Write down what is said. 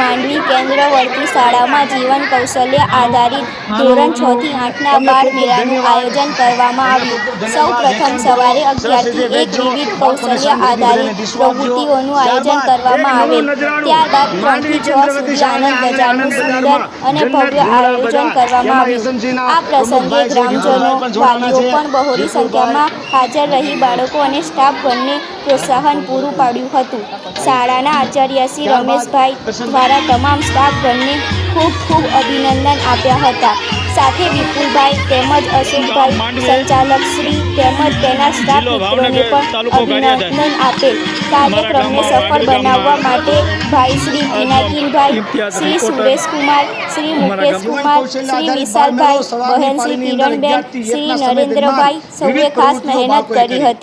આંબલી કેન્દ્રવર્તી શાળામાં જીવન કૌશલ્ય આધારિત ધોરણ છ થી આઠના બાળ મેળાનું આયોજન કરવામાં આવ્યું. સૌ પ્રથમ સવારે અગિયારથી એક વિવિધ કૌશલ્ય આધારિત પ્રવૃત્તિઓનું આયોજન કરવામાં આવેલ. ત્યારબાદ ત્રણથી છ સુધી આનંદ બજારનું સુંદર અને ભવ્ય આયોજન કરવામાં આવ્યું. આ પ્રસંગે ગ્રામજનો, વાલીઓ પણ બહોળી સંખ્યામાં હાજર રહી બાળકો અને સ્ટાફ બંને પ્રોત્સાહન પૂરું પાડ્યું હતું. શાળાના આચાર્ય શ્રી રમેશભાઈ દ્વારા તમામ સ્ટાફ ગણને ખૂબ ખૂબ અભિનંદન આપ્યા હતા. સાથે વિપુલભાઈ તેમજ અશોકભાઈ સંચાલક શ્રી તેમજ તેના સ્ટાફ મિત્રોને પણ અભિનંદન આપેલ કાર્યક્રમને સફળ બનાવવા માટે ભાઈ શ્રી પિનાકીનભાઈ શ્રી સુરેશકુમાર શ્રી મુકેશકુમાર શ્રી વિશાલભાઈ બહેન શ્રી કિરણબેન શ્રી નરેન્દ્રભાઈ સૌએ ખાસ મહેનત કરી હતી.